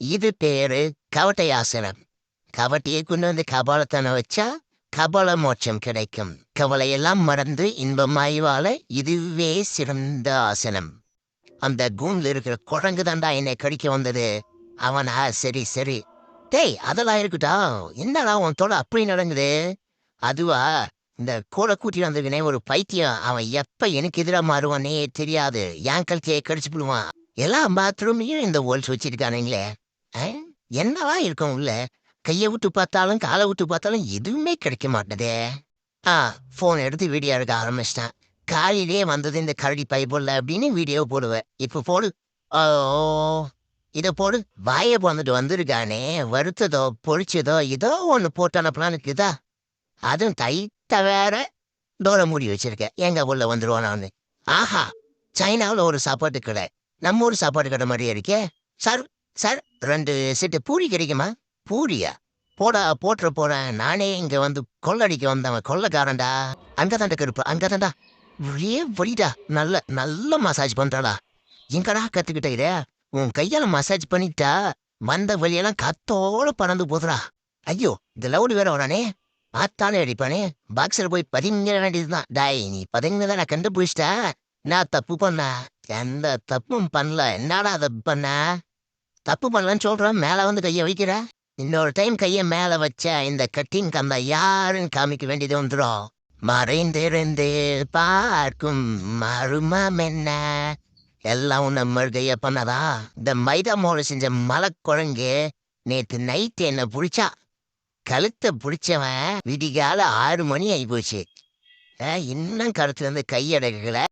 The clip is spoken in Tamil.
இது பேரு கவட்டை ஆசனம் கவட்டையை கொண்டு வந்து கபாலத்தனை வச்சா கபால மோட்சம் கிடைக்கும். கவலையெல்லாம் மறந்து இன்பமாய் வாழ இதுவே சிறந்த ஆசனம். அந்த கூண்டில் இருக்கிற குழங்கு தாண்டா என்னை கடிக்க வந்தது. அவனா சரி சரி. டேய் அதெல்லாம் இருக்கட்டா? என்னடா உன் தோட அப்படி நடங்குது அதுவா இந்த கூட கூட்டி வந்திருக்கனே ஒரு பைத்தியம் அவன் எப்ப எனக்கு எதிராக மாறுவானே தெரியாது. என் கழுத்தையை கடிச்சு விடுவான் எல்லா பாத்ரூம்லையும் இந்த ஓல்ஸ் வச்சிருக்கானுங்களே. என்னவா இருக்கும் உள்ள? கையை விட்டு பார்த்தாலும் காலை விட்டு பார்த்தாலும் எதுவுமே கிடைக்க மாட்டேதே. ஆ ஃபோன் எடுத்து வீடியோ எடுக்க ஆரம்பிச்சிட்டேன். காலையிலே வந்தது இந்த கரடி பைபிள்ல அப்படின்னு வீடியோ போடுவேன். இப்போ போடு. ஓ. இதை போடு. வாயை வந்துட்டு வந்திருக்கானே. வறுத்ததோ பொழிச்சதோ ஏதோ ஒன்று போட்டு அனுப்பலான்னு இருக்குதா? அதுவும் தைத்த வேற டோரை மூடி வச்சிருக்கேன். எங்கள் உள்ள வந்துடுவோம் நான் ஆஹா சைனாவில் ஒரு சாப்பாட்டு கடை. நம்ம ஒரு சாப்பாட்டு கடை மாதிரியே இருக்கே. சார் சார் ரெண்டு செட்டு பூரி கிடைக்குமா? பூரியா? போடா போட்டுற போறேன். நானே இங்க வந்து கொள்ளடிக்க வந்தவன். கொள்ளக்காரன்டா. அங்கதான்டா கருப்பு. அங்கதான்டா. ஒரே வழிடா. நல்ல நல்ல மசாஜ் பண்ணுறாடா எங்கடா கத்துக்கிட்ட இதே? உன் கையால மசாஜ் பண்ணிட்டா வந்த வழியெல்லாம் கத்தோட பறந்து போதுடா. ஐயோ இந்த லவுடு வேற வரானே. பார்த்தாலே அடிப்பானே. பாக்ஸில் போய் பதுங்கிட வேண்டியதுதான். டாய் நீ பதுங்கினதை நான் கண்டுபிடிச்சிட்டா நான் தப்பு பண்ண? எந்த தப்பும் பண்ணல. என்னடா தப்பு பண்ண? தப்பு பண்ணலன்னு சொல்றான் மேல வந்து கையை வைக்கிற. இன்னொரு டைம் கையை மேல வச்ச இந்த கட்டிங் கந்த யாருன்னு காமிக்க வேண்டியது வந்துடும் மறைந்திருந்து பார்க்கும் மருமம் என்ன? எல்லாம் உன்னை மறுகைய பண்ணதா? இந்த மைதா மோளை செஞ்ச மலக்குழங்கு நேத்து நைட்டு என்ன புடிச்சா. கழுத்தை பிடிச்சவன் விடிகால ஆறு மணி ஆகி போச்சு இன்னும் கழுத்துல இருந்து கையடக்கல.